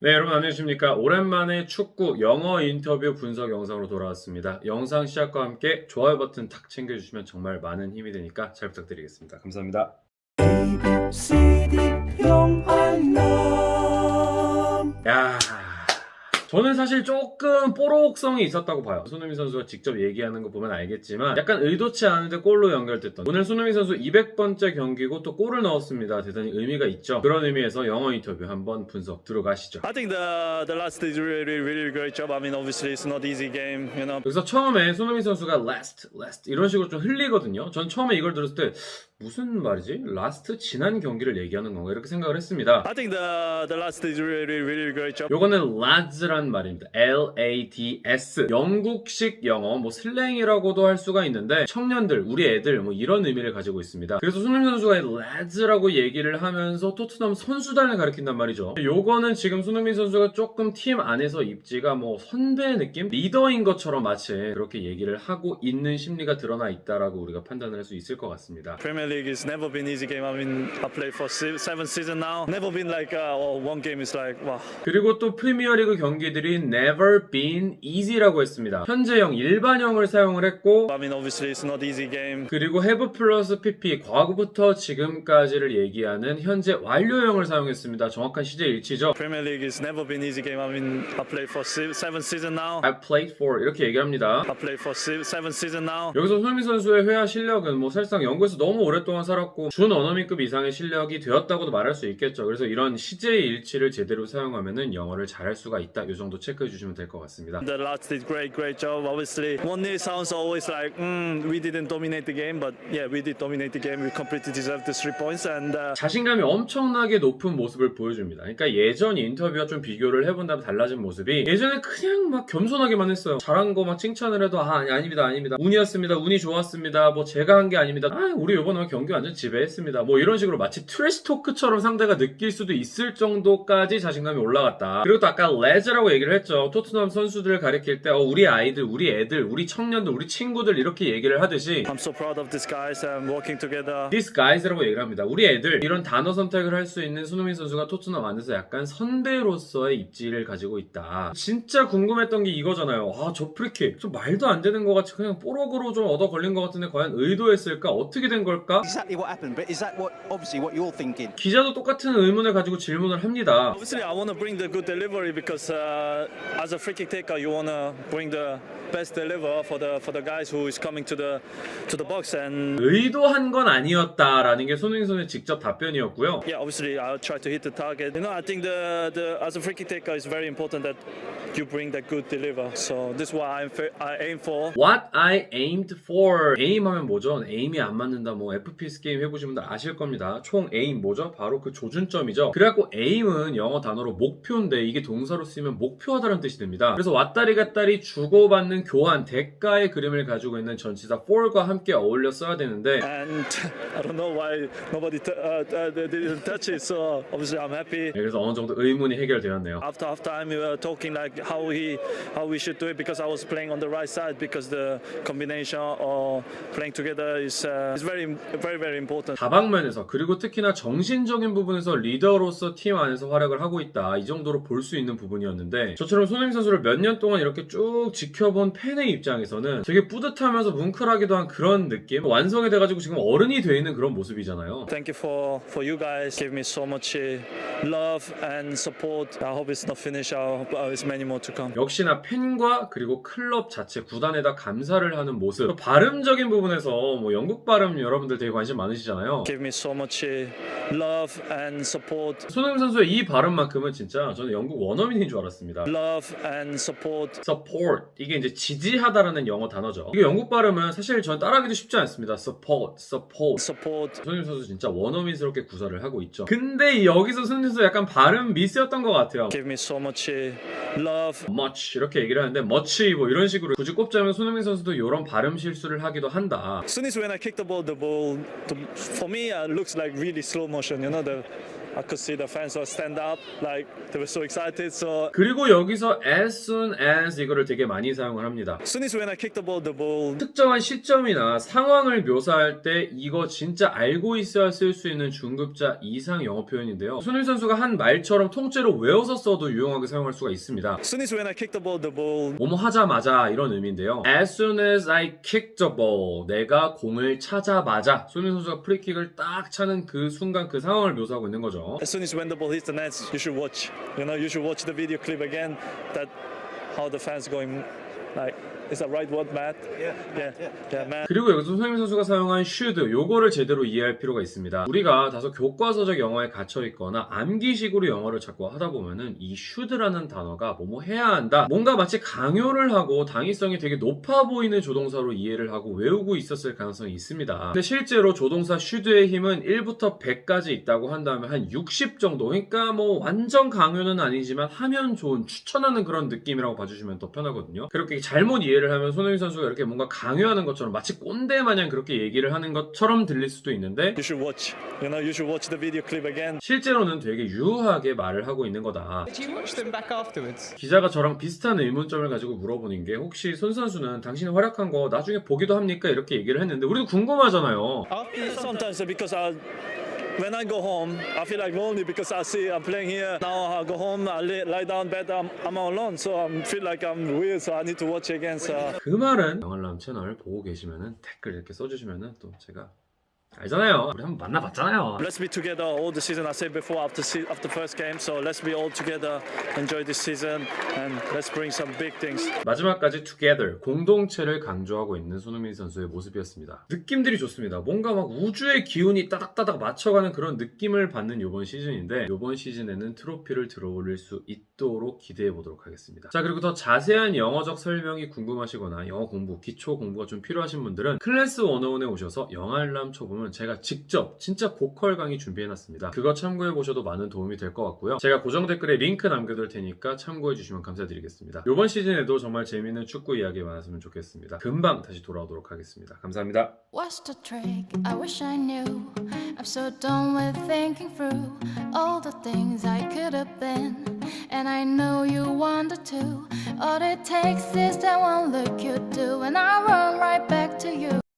네, 여러분 안녕하십니까. 오랜만에 축구 영어 인터뷰 분석 영상으로 돌아왔습니다. 영상 시작과 함께 좋아요 버튼 탁 챙겨주시면 정말 많은 힘이 되니까 잘 부탁드리겠습니다. 감사합니다. 저는 사실 조금 뽀록성이 있었다고 봐요. 손흥민 선수가 직접 얘기하는 거 보면 알겠지만 약간 의도치 않은데 골로 연결됐던 오늘 손흥민 선수 200번째 경기고 또 골을 넣었습니다. 대단히 의미가 있죠. 그런 의미에서 영어 인터뷰 한번 분석 들어가시죠. I think the the last is really really great job. I mean, obviously it's not easy game, you know. 여기서 처음에 손흥민 선수가 last, last 이런 식으로 좀 흘리거든요. 전 처음에 이걸 들었을 때 무슨 말이지? 라스트 지난 경기를 얘기하는 건가 이렇게 생각을 했습니다. I think the the last is really really great job. 요거는 lads란 말입니다. L-A-D-S. 영국식 영어, 뭐 슬랭이라고도 할 수가 있는데 청년들, 우리 애들 뭐 이런 의미를 가지고 있습니다. 그래서 손흥민 선수가 lads라고 얘기를 하면서 토트넘 선수단을 가리킨단 말이죠. 요거는 지금 손흥민 선수가 조금 팀 안에서 입지가 뭐 선배 느낌? 리더인 것처럼 마치 그렇게 얘기를 하고 있는 심리가 드러나 있다라고 우리가 판단을 할 수 있을 것 같습니다. Premier League has never been easy game. I mean, I played for se- seven season now. Never been like uh, oh, one game is like wow. 그리고 또 프리미어리그 경기들이 never been easy라고 했습니다. 현재형 일반형을 사용을 했고 I mean, obviously it's not easy game. 그리고 have 플러스 pp 과거부터 지금까지를 얘기하는 현재 완료형을 사용했습니다. 정확한 시제 일치죠. Premier League has never been easy game. I mean, I played for se- seven season now. I played for 이렇게 얘기합니다. I played for se- seven season now. 여기서 손흥민 선수의 회화 실력은 뭐 사실상 영국에서 너무 오 랫동안 살았고 준 언어민급 이상의 실력이 되었다고도 말할 수 있겠죠. 그래서 이런 시제의 일치를 제대로 사용하면은 영어를 잘할 수가 있다. 이 정도 체크해 주시면 될 것 같습니다. The lads did great, great job. Obviously, one nil sounds always like mm, we didn't dominate the game, but yeah, we did dominate the game. We completely deserved the three points, and uh, 자신감이 엄청나게 높은 모습을 보여줍니다. 그러니까 예전 인터뷰와 좀 비교를 해본다면 달라진 모습이 예전에 그냥 막 겸손하게만 했어요. 잘한 거막 칭찬을 해도 아 아니, 아닙니다 아닙니다 운이었습니다 운이 좋았습니다 뭐 제가 한 게 아닙니다 아 우리 이번에 경기 완전 지배했습니다 뭐 이런 식으로 마치 트래시 토크처럼 상대가 느낄 수도 있을 정도까지 자신감이 올라갔다. 그리고 또 아까 레즈라고 얘기를 했죠. 토트넘 선수들을 가리킬 때 어, 우리 아이들, 우리 애들, 우리 청년들, 우리 친구들 이렇게 얘기를 하듯이 I'm so proud of these guys and working together. These guys라고 얘기를 합니다. 우리 애들 이런 단어 선택을 할 수 있는 손흥민 선수가 토트넘 안에서 약간 선배로서의 입지를 가지고 있다. 진짜 궁금했던 게 이거잖아요. 아, 저 프리킥 좀 말도 안 되는 것 같이 그냥 뽀록으로 좀 얻어 걸린 것 같은데 과연 의도했을까? 어떻게 된 걸까? exactly what happened, but is that what obviously what you're thinking? 기자도 똑같은 의문을 가지고 질문을 합니다. Obviously, I want to bring the good delivery because uh, as a free kick taker, you want to bring the best deliver for the for the guys who is coming to the to the box. And 의도한 건 아니었다라는 게 손흥민 선수의 직접 답변이었고요. yeah, obviously, I'll try to hit the target. You know, I think the the as a free kick taker, it's very important that you bring that good deliver. So this is what I'm fa- I aim for. What I aimed for. aim 하면 뭐죠? aim이 안 맞는다. 뭐 FPS 게임 해보신 분들 아실 겁니다. 총 aim 뭐죠? 바로 그 조준점이죠. 그래갖고 aim은 영어 단어로 목표인데 이게 동사로 쓰이면 목표하다는 뜻이 됩니다. 그래서 왔다리 갔다리 주고받는 교환, 대가의 그림을 가지고 있는 전치사 for과 함께 어울려 써야 되는데 And I don't know why nobody t- uh, uh, didn't touch it. So obviously, I'm happy. 네, 그래서 어느 정도 의문이 해결되었네요. After half time, we were talking like how he, how we should do it because I was playing on the right side because the combination or playing together is uh, is very, very, very important. 다방면에서 그리고 특히나 정신적인 부분에서 리더로서 팀 안에서 활약을 하고 있다 이 정도로 볼 수 있는 부분이었는데 저처럼 손흥민 선수를 몇 년 동안 이렇게 쭉 지켜본 팬의 입장에서는 되게 뿌듯하면서 뭉클하기도 한 그런 느낌 완성이 돼가지고 지금 어른이 돼 있는 그런 모습이잖아요 Thank you for for you guys. Give me so much uh, love and support. I hope it's not finished. I hope uh, there's many more to come. 역시나 팬과 그리고 클럽 자체 구단에다 감사를 하는 모습 또 발음적인 부분에서 뭐 영국 발음 여러분들 되게 관심 많으시잖아요 Give me so much uh, love and support. 손흥민 선수의 이 발음만큼은 진짜 저는 영국 원어민인 줄 알았습니다 Love and support. support 이게 이제 지지하다라는 영어 단어죠. 이게 영국 발음은 사실 전 따라하기도 쉽지 않습니다. support, support. Support. 손흥민 선수 진짜 원어민스럽게 구사를 하고 있죠. 근데 여기서 손흥민 선수 약간 발음 미스였던 것 같아요. Give me so much uh, love. much 이렇게 얘기를 하는데 much 뭐 이런 식으로 굳이 꼽자면 손흥민 선수도 이런 발음 실수를 하기도 한다. Soon as when I kick the ball, the ball, the, for me, uh, looks like really slow motion. You know, the I could see the fans all stand up, like they were so excited. So 그리고 여기서 as soon as 이거를 되게 많이 사용을 합니다. as soon as when I kicked the ball, the ball 특정한 시점이나 상황을 묘사할 때 이거 진짜 알고 있어야 쓸 수 있는 중급자 이상 영어 표현인데요. 손흥민 선수가 한 말처럼 통째로 외워서 써도 유용하게 사용할 수가 있습니다. as soon as when I kicked the ball, the ball 뭐뭐 하자마자 이런 의미인데요. As soon as I kicked the ball, 내가 공을 차자마자 손흥민 선수가 프리킥을 딱 차는 그 순간 그 상황을 묘사하고 있는 거죠. As soon as when the ball hits the net, you should watch. You know, you should watch the video clip again. That how the fans going, like is that right word, Matt? Yeah, yeah, yeah, Matt. 그리고 여기서 손흥민 선수가 사용한 should 요거를 제대로 이해할 필요가 있습니다. 우리가 다소 교과서적 영어에 갇혀 있거나 암기식으로 영어를 자꾸 하다 보면은 이 should라는 단어가 뭐뭐 해야 한다. 뭔가 마치 강요를 하고 당위성이 되게 높아 보이는 조동사로 이해를 하고 외우고 있었을 가능성이 있습니다. 근데 실제로 조동사 should의 힘은 1부터 100까지 있다고 한다면 한 60 정도. 그러니까 뭐 완전 강요는 아니지만 하면 좋은 추천하는 그런 느낌이라고 봐주시면 더 편하거든요. 그렇게 잘못 이해 를 하면 손흥민 선수가 이렇게 뭔가 강요하는 것처럼 마치 꼰대 마냥 그렇게 얘기를 하는 것처럼 들릴 수도 있는데 You should watch. You know, you should watch the video clip again. 실제로는 되게 유효하게 말을 하고 있는 거다. Did you watch them back afterwards? 기자가 저랑 비슷한 의문점을 가지고 물어보는 게 혹시 손 선수는 당신이 활약한 거 나중에 보기도 합니까? 이렇게 얘기를 했는데 우리도 궁금하잖아요. When I go home, I feel like lonely because I see I'm playing here. Now I go home, I lay, lie down bed, I'm, I'm alone, so I feel like I'm weird. So I need to watch again. So 그 말은 영알람 채널 보고 계시면은 댓글 이렇게 써주시면은 또 제가 알잖아요. 우리 한번 만나봤잖아요. let's be together all the season. I said before after se- after first game. So let's be all together, enjoy this season, and let's bring some big things. 마지막까지 together 공동체를 강조하고 있는 손흥민 선수의 모습이었습니다. 느낌들이 좋습니다. 뭔가 막 우주의 기운이 따닥따닥 맞춰가는 그런 느낌을 받는 이번 시즌인데 이번 시즌에는 트로피를 들어올릴 수 있도록 기대해 보도록 하겠습니다. 자 그리고 더 자세한 영어적 설명이 궁금하시거나 영어 공부, 기초 공부가 좀 필요하신 분들은 클래스 101에 오셔서 영알람 초보면 제가 직접 진짜 고퀄 강의 준비해놨습니다. 그거 참고해 보셔도 많은 도움이 될 것 같고요. 제가 고정 댓글에 링크 남겨둘 테니까 참고해 주시면 감사드리겠습니다. 이번 시즌에도 정말 재밌는 축구 이야기 많았으면 좋겠습니다. 금방 다시 돌아오도록 하겠습니다. 감사합니다. What's the trick? I wish I knew. I'm so done with thinking through all the things I could have been. And I know you wanted to. All it takes is that one look you do, and I run right back to you.